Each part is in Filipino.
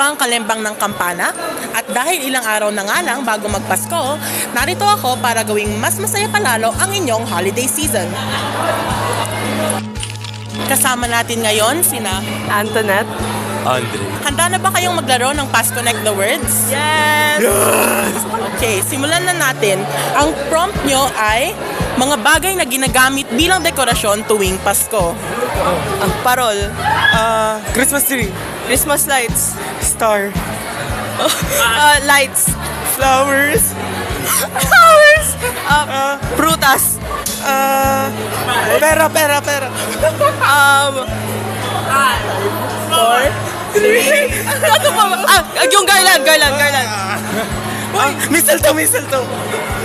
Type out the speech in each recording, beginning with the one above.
ba ang kalembang ng kampana? At dahil ilang araw na nga lang bago magpasko, narito ako para gawing mas masaya palalo ang inyong holiday season. Kasama natin ngayon sina Antoinette? Andre. Handa na ba kayong maglaro ng Pass Connect the Words? Yes! Okay, simulan na natin. Ang prompt nyo ay mga bagay na ginagamit bilang dekorasyon tuwing Pasko. Ang parol. Ah, Christmas tree. Christmas lights. Star. Ah, lights. Flowers. Flowers. Ah, prutas. Ah, pera, pera, pera. Um, four, three, ano pa ba? Ah, yung garland, garland, garland. Ah, mistletoe, mistletoe.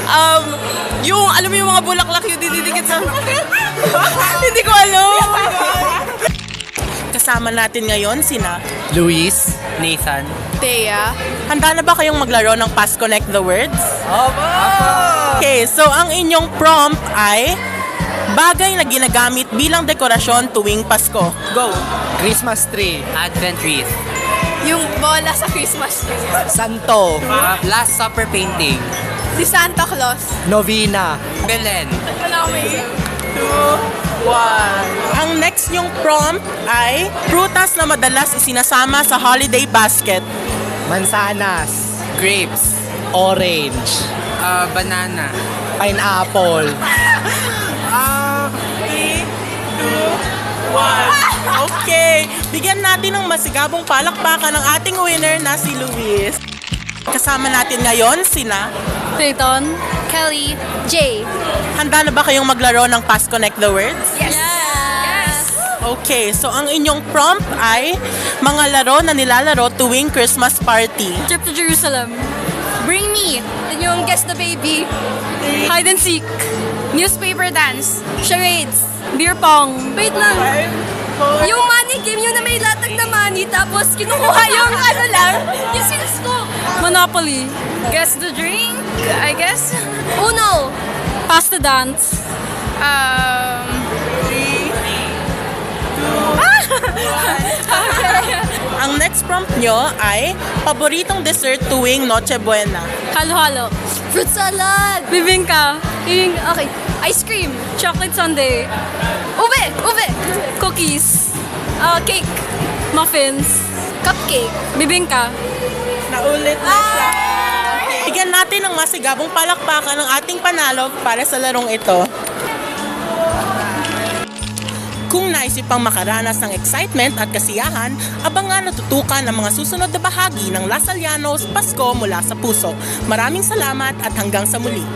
Um, yung, alam mo yung mga bulaklak yung dididikit sa... Hindi ko alam. Kasama natin ngayon sina Luis. Nathan. Thea. Handa na ba kayong maglaro ng Pass Connect the Words? Opo! Okay, so ang inyong prompt ay bagay na ginagamit bilang dekorasyon tuwing Pasko. Go! Christmas tree. Advent wreath. Yung bola sa Christmas tree. Santo. Last Supper painting. Si Santa Claus. Novena. Belen. Wala ko may Ang next yung prompt ay prutas na madalas isinasama sa holiday basket. Mansanas, Grapes. orange, Uh, banana. pineapple, Okay, bigyan natin ng masigabong palakpakan ng ating winner na si Luis. Kasama natin ngayon sina Clayton. Kelly. Jay. Handa na ba kayong maglaro ng Pass Connect the Words? Yes. Yes. Okay, so ang inyong prompt ay mga laro na nilalaro tuwing Christmas party. Trip to Jerusalem. Bring me. Then yung Guess the Baby. Hide and Seek. Newspaper Dance. Charades. Beer Pong. Wait lang. Yung money game, yung na may latag na money, tapos kinukuha yung ano lang, yung sinas ko. Monopoly. Guess the drink, I guess. Uno. Pass the dance. Um, Ang next prompt nyo ay paboritong dessert tuwing Noche Buena. Halo-halo. Fruit salad. Bibingka. Yung, okay. Ice cream. Chocolate sundae. Ube! Ube! Cookies. Uh, cake. Muffins. Cupcake. Bibingka. Naulit na siya. Bigyan natin ng masigabong palakpakan ng ating panalo para sa larong ito. Kung naisip pang makaranas ng excitement at kasiyahan, abangan at tutukan ang mga susunod na bahagi ng Las Alianos Pasko mula sa puso. Maraming salamat at hanggang sa muli.